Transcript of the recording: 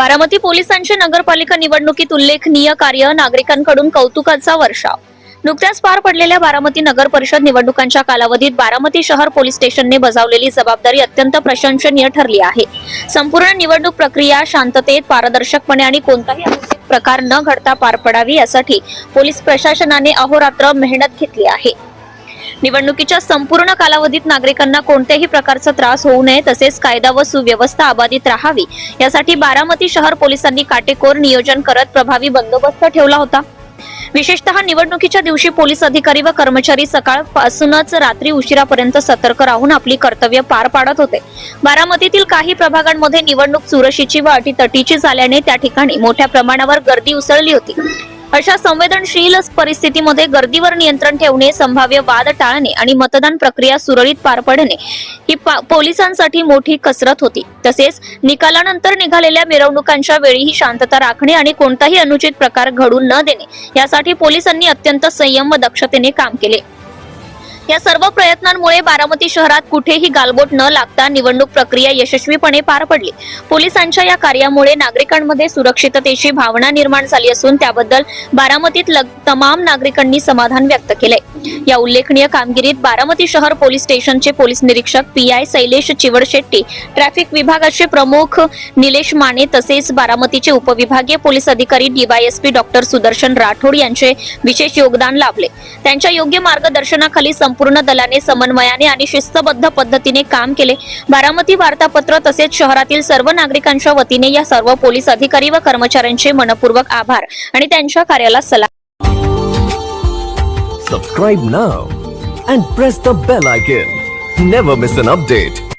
बारामती पोलिसांचे नगरपालिका निवडणुकीत उल्लेखनीय कार्य नागरिकांकडून कौतुकाचा वर्षाव. नुकत्याच पार पडलेल्या बारामती नगर परिषद निवडणुकांच्या कालावधीत बारामती शहर पोलीस स्टेशनने बजावलेली जबाबदारी अत्यंत प्रशंसनीय ठरली आहे. संपूर्ण निवडणूक प्रक्रिया शांततेत पारदर्शकपणे आणि कोणताही प्रकार न घडता पार पडावी यासाठी पोलीस प्रशासनाने अहोरात्र मेहनत घेतली आहे. निवडणुकीच्या संपूर्ण कालावधीत नागरिकांना कोणत्याही प्रकारचा त्रास होऊ नये तसेच कायदा व सुव्यवस्था अबाधित राहावी. यासाठी बारामती शहर पोलिसांनी काटेकोर नियोजन करत प्रभावी बंदोबस्त ठेवला होता. विशेषतः निवडणुकीच्या दिवशी पोलीस अधिकारी व कर्मचारी सकाळपासूनच रात्री उशिरापर्यंत सतर्क राहून आपली कर्तव्य पार पाडत होते. बारामतीतील काही प्रभागांमध्ये निवडणूक चुरशीची व अटीतटीची झाल्याने त्या ठिकाणी मोठ्या प्रमाणावर गर्दी उसळली होती. अशा संवेदनशील परिस्थितीमध्ये गर्दीवर नियंत्रण ठेवणे संभाव्य वाद टाळणे आणि मतदान प्रक्रिया सुरळीत पार पडणे ही पा- पोलिसांसाठी मोठी कसरत होती. तसेच निकालानंतर निघालेल्या मिरवणुकांच्या वेळीही शांतता राखणे आणि कोणताही अनुचित प्रकार घडून न देणे यासाठी पोलिसांनी अत्यंत संयम व दक्षतेने काम केले. या सर्व प्रयत्नांमुळे बारामती शहरात कुठेही गालबोट न लागता निवडणूक प्रक्रिया यशस्वीपणे पार पडली. पोलिसांच्या या कार्यामुळे नागरिकांमध्ये सुरक्षिततेची भावना निर्माण झाली असून त्याबद्दल बारामतीत लग- तमाम नागरिकांनी समाधान व्यक्त केलंय. या उल्लेखनीय कामगिरीत बारामती शहर पोलीस स्टेशनचे पोलीस निरीक्षक P I Shailesh Chiwad Shetty traffic विभागाचे प्रमुख निलेश माने तसेच बारामतीचे उपविभागीय पोलीस अधिकारी डीवायएसपी डॉक्टर सुदर्शन राठोड यांचे विशेष योगदान लाभले. त्यांच्या योग्य मार्गदर्शनाखाली संपूर्ण दलाने समन्वयाने आणि शिस्तबद्ध पद्धतीने काम केले बारामती वार्तापत्र तसेच शहरातील सर्व नागरिकांच्या वतीने या सर्व पोलीस अधिकारी व कर्मचाऱ्यांचे मनपूर्वक आभार आणि त्यांच्या कार्याला सलाम Subscribe now and press the bell icon. Never miss an update.